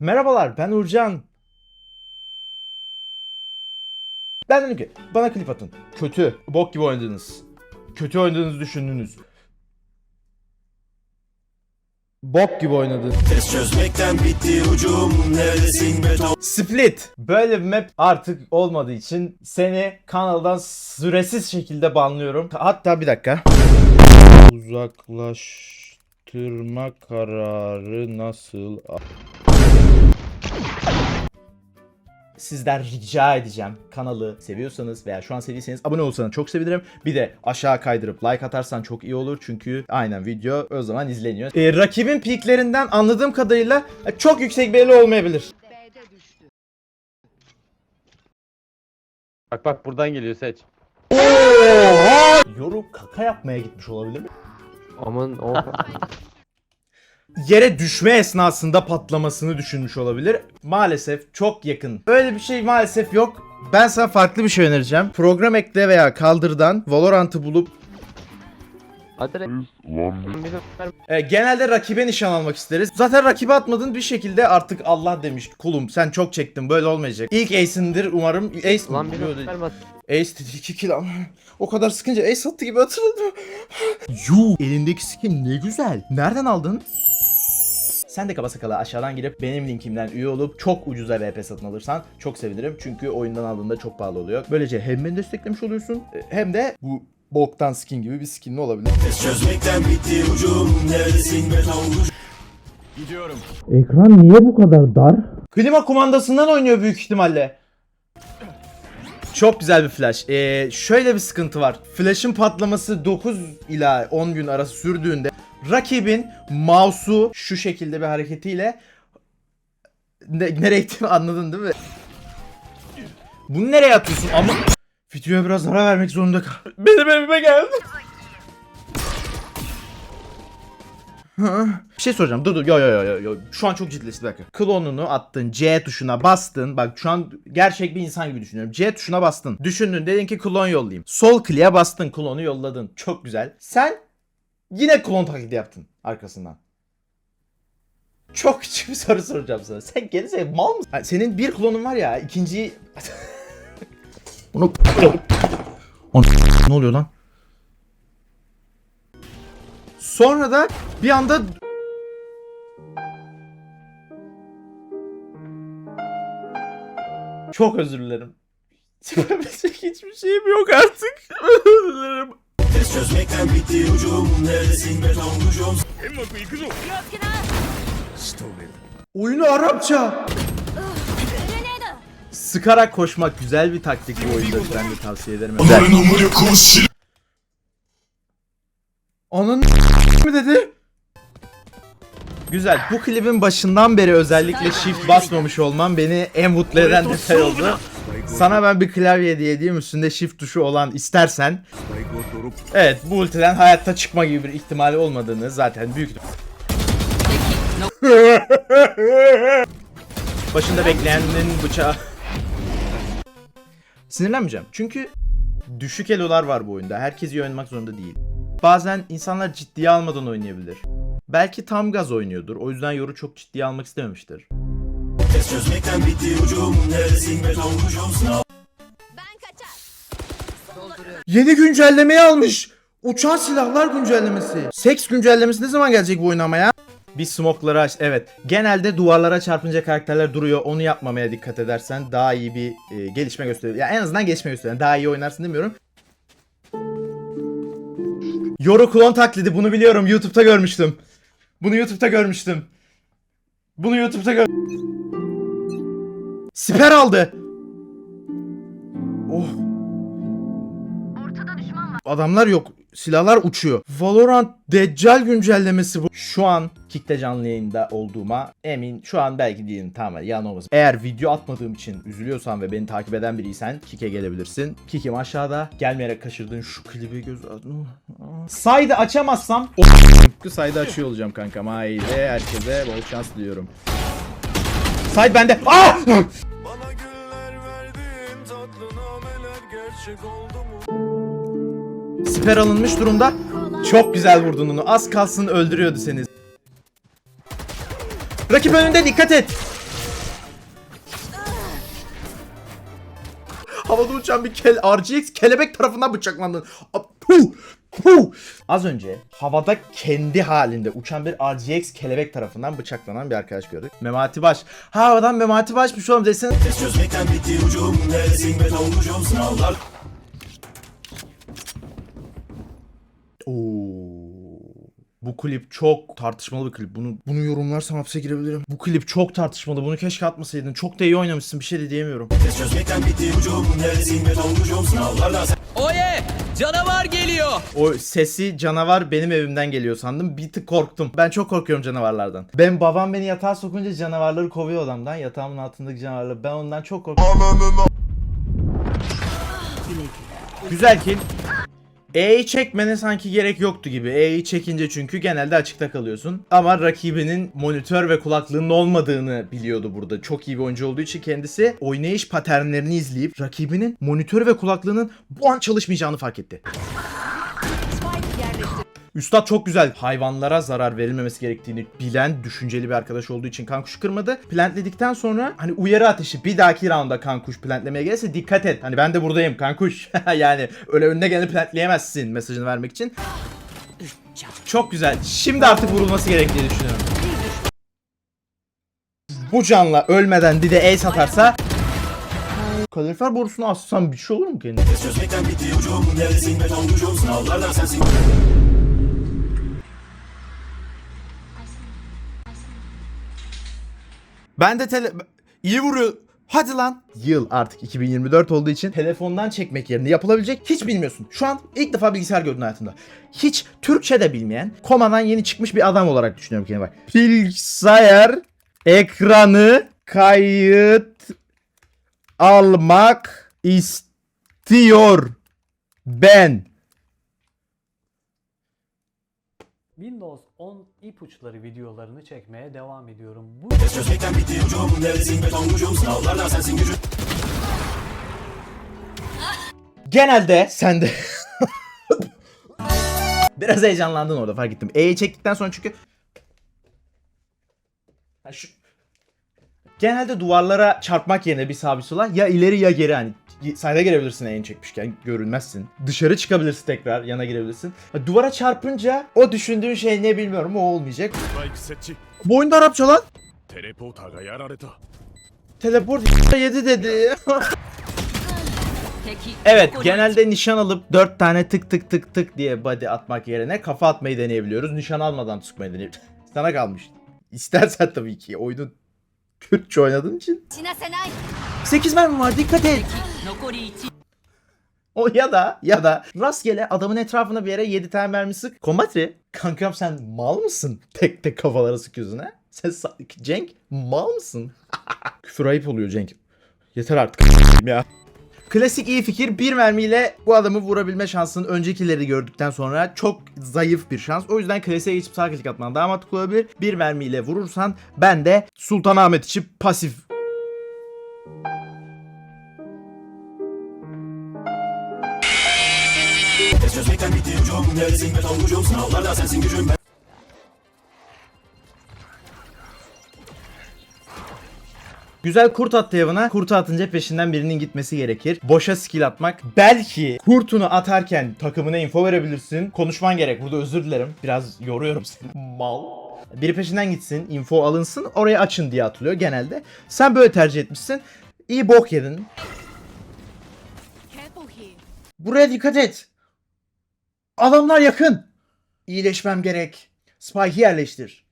Merhabalar ben Urcan. Ben dedim ki bana klip atın. Kötü. Bok gibi oynadınız. Kötü oynadığınızı düşündünüz. Bok gibi oynadınız. Test çözmekten bitti ucum Neredesin beton Split. Böyle bir map artık olmadığı için seni kanaldan süresiz şekilde banlıyorum. Hatta bir dakika. Uzaklaştırma kararı nasıl? Sizden rica edeceğim kanalı seviyorsanız veya şu an sevdiyseniz abone olsanız çok sevinirim. Bir de aşağı kaydırıp like atarsan çok iyi olur çünkü aynen video o zaman izleniyor. Ee, rakibin peaklerinden anladığım kadarıyla çok yüksek belli olmayabilir. Bak bak buradan geliyor seç. Yoru kaka yapmaya gitmiş olabilir mi? Aman o. Yere düşme esnasında patlamasını düşünmüş olabilir. Maalesef çok yakın. Öyle bir şey maalesef yok. Ben sana farklı bir şey önereceğim. Program ekle veya kaldırdan Valorant'ı bulup Hadi re. e, genelde rakibe nişan almak isteriz. Zaten rakibe atmadın bir şekilde artık Allah demiş kulum sen çok çektin böyle olmayacak. İlk ace'indir umarım. Ace Lan mi? vermez. Ace dedi 2 kill ama o kadar sıkınca Ace attı gibi hatırladım. Yuh elindeki skin ne güzel. Nereden aldın? Sen de kaba sakala aşağıdan girip benim linkimden üye olup çok ucuza VP satın alırsan çok sevinirim. Çünkü oyundan aldığında çok pahalı oluyor. Böylece hem beni desteklemiş oluyorsun hem de bu boktan skin gibi bir skin olabilir. Çözmekten bitti ucum Neredesin ucum Ekran niye bu kadar dar? Klima kumandasından oynuyor büyük ihtimalle. Çok güzel bir flash. Ee, şöyle bir sıkıntı var. Flash'ın patlaması 9 ila 10 gün arası sürdüğünde rakibin mouse'u şu şekilde bir hareketiyle ne, nereye gittiğini anladın değil mi? Bunu nereye atıyorsun ama videoya biraz ara vermek zorunda kal. Benim evime geldi. Bir şey soracağım. Dur dur. Yo yo yo yo. Şu an çok ciddileşti bir dakika. Klonunu attın. C tuşuna bastın. Bak şu an gerçek bir insan gibi düşünüyorum. C tuşuna bastın. Düşündün. Dedin ki klon yollayayım. Sol kliğe bastın. Klonu yolladın. Çok güzel. Sen yine klon taklidi yaptın arkasından. Çok küçük bir soru soracağım sana. Sen geri mal mısın? Ha, Senin bir klonun var ya. ikinciyi... Bunu... Ne oluyor lan? Sonra da bir anda Çok özür dilerim. Hiçbir şeyim yok artık. Özür dilerim. Test çözmekten bitti ucum Neredesin beton ucum Oyunu Arapça. Sıkarak koşmak güzel bir taktik bu oyunda. Ben de tavsiye ederim. Güzel. Onun mi dedi? Güzel. Bu klibin başından beri özellikle shift basmamış olmam beni en mutlu eden detay oldu. Sana ben bir klavye hediye edeyim üstünde shift tuşu olan istersen. Evet bu ultiden hayatta çıkma gibi bir ihtimali olmadığını zaten büyük Başında bekleyenin bıçağı. Sinirlenmeyeceğim. Çünkü düşük elolar var bu oyunda. Herkes iyi oynamak zorunda değil. Bazen insanlar ciddiye almadan oynayabilir. Belki tam gaz oynuyordur. O yüzden yoru çok ciddiye almak istememiştir. Çözmekten bitti ucum Neredesin beton ucum Sınav. Yeni güncellemeyi almış. Uçan silahlar güncellemesi. Seks güncellemesi ne zaman gelecek bu oyuna ama ya? Bir smokları aç. Evet. Genelde duvarlara çarpınca karakterler duruyor. Onu yapmamaya dikkat edersen daha iyi bir e, gelişme gösterir. Ya en azından gelişme gösterir. Daha iyi oynarsın demiyorum. Yoru klon taklidi bunu biliyorum. YouTube'da görmüştüm. Bunu YouTube'da görmüştüm. Bunu YouTube'da gör... Siper aldı. Oh. Adamlar yok. Silahlar uçuyor. Valorant Deccal güncellemesi bu. Şu an Kick'te canlı yayında olduğuma emin. Şu an belki değilim tamam yalan olmasın. Eğer video atmadığım için üzülüyorsan ve beni takip eden biriysen Kick'e gelebilirsin. Kick'im aşağıda. Gelmeyerek kaçırdığın şu klibi göz... Saydı açamazsam... O saydı açıyor olacağım kankam. Haydi herkese bol şans diliyorum. Side bende. Ah! Siper alınmış durumda. Çok güzel vurdun onu. Az kalsın öldürüyordu seni. Rakip önünde dikkat et. Havada uçan bir kel RGX kelebek tarafından bıçaklandı. Az önce havada kendi halinde uçan bir RGX kelebek tarafından bıçaklanan bir arkadaş gördük. Memati Baş. Ha adam Memati Başmış oğlum desene. Test çözmekten bitti ucum. Neresin ve dolmuşum sınavlar. Oo. Bu klip çok tartışmalı bir klip. Bunu bunu yorumlarsam hapse girebilirim. Bu klip çok tartışmalı. Bunu keşke atmasaydın. Çok da iyi oynamışsın. Bir şey de diyemiyorum. Oye! Canavar geliyor! O sesi canavar benim evimden geliyor sandım. Bir tık korktum. Ben çok korkuyorum canavarlardan. Ben babam beni yatağa sokunca canavarları kovuyor odamdan. Yatağımın altındaki canavarları. Ben ondan çok korkuyorum. Güzel kill. E'yi çekmene sanki gerek yoktu gibi. E'yi çekince çünkü genelde açıkta kalıyorsun. Ama rakibinin monitör ve kulaklığının olmadığını biliyordu burada. Çok iyi bir oyuncu olduğu için kendisi oynayış paternlerini izleyip rakibinin monitör ve kulaklığının bu an çalışmayacağını fark etti. Üstad çok güzel. Hayvanlara zarar verilmemesi gerektiğini bilen, düşünceli bir arkadaş olduğu için kankuşu kırmadı. Plantledikten sonra hani uyarı ateşi bir dahaki rounda kankuş plantlemeye gelirse dikkat et. Hani ben de buradayım kankuş. yani öyle önüne geleni plantleyemezsin mesajını vermek için. Çok güzel. Şimdi artık vurulması gerektiğini düşünüyorum. Bu canla ölmeden bir de ace atarsa Kalorifer borusunu assam bir şey olur mu kendine? Ben de tele... iyi vuruyor. Hadi lan. Yıl artık 2024 olduğu için telefondan çekmek yerine yapılabilecek hiç bilmiyorsun. Şu an ilk defa bilgisayar gördün hayatında. Hiç Türkçe de bilmeyen, komadan yeni çıkmış bir adam olarak düşünüyorum kendimi bak. Bilgisayar ekranı kayıt almak istiyor ben. Windows 10 ipuçları videolarını çekmeye devam ediyorum. Bu Genelde sen de Biraz heyecanlandın orada fark ettim. E'yi çektikten sonra çünkü Ha, şu genelde duvarlara çarpmak yerine bir sağ bir ya ileri ya geri hani sayda girebilirsin en çekmişken görünmezsin. Dışarı çıkabilirsin tekrar yana girebilirsin. Duvara çarpınca o düşündüğün şey ne bilmiyorum o olmayacak. Bu oyunda Arapça lan. Teleport yedi dedi. Evet genelde nişan alıp 4 tane tık tık tık tık diye body atmak yerine kafa atmayı deneyebiliyoruz. Nişan almadan sıkmayı deneyebiliyoruz. Sana kalmış. İstersen tabii ki oyunun Kürtçe oynadığım için. 8 mermi var dikkat et. O ya da ya da rastgele adamın etrafına bir yere 7 tane mermi sık. Komatri kankam sen mal mısın? Tek tek kafalara sıkıyorsun ha? Sen Cenk mal mısın? Küfür ayıp oluyor Cenk. Yeter artık ya. Klasik iyi fikir bir mermiyle bu adamı vurabilme şansının öncekileri gördükten sonra çok zayıf bir şans. O yüzden klasiğe geçip sağ klik atman daha mantıklı olabilir. Bir mermiyle vurursan ben de Sultanahmet için pasif Güzel kurt attı yavına. Kurtu atınca peşinden birinin gitmesi gerekir. Boşa skill atmak. Belki kurtunu atarken takımına info verebilirsin. Konuşman gerek. Burada özür dilerim. Biraz yoruyorum seni. Mal. Biri peşinden gitsin, info alınsın, orayı açın diye atılıyor genelde. Sen böyle tercih etmişsin. İyi bok yedin. Buraya dikkat et. Adamlar yakın. İyileşmem gerek. Spike'ı yerleştir.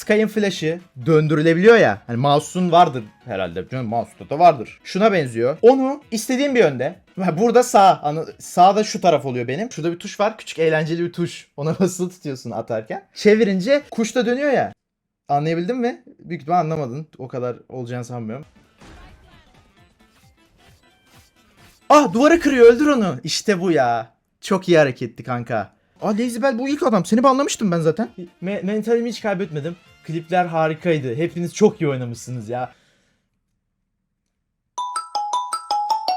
Sky'ın flash'ı döndürülebiliyor ya. Hani mouse'un vardır herhalde. Canım mouse'da da vardır. Şuna benziyor. Onu istediğim bir yönde. Burada sağ. Sağda şu taraf oluyor benim. Şurada bir tuş var. Küçük eğlenceli bir tuş. Ona basılı tutuyorsun atarken. Çevirince kuş da dönüyor ya. Anlayabildin mi? Büyük ihtimal anlamadın. O kadar olacağını sanmıyorum. Ah duvarı kırıyor öldür onu. İşte bu ya. Çok iyi hareketti kanka. Aa Lazy Bell bu ilk adam. Seni banlamıştım ben zaten. Me- mentalimi hiç kaybetmedim. Klipler harikaydı. Hepiniz çok iyi oynamışsınız ya.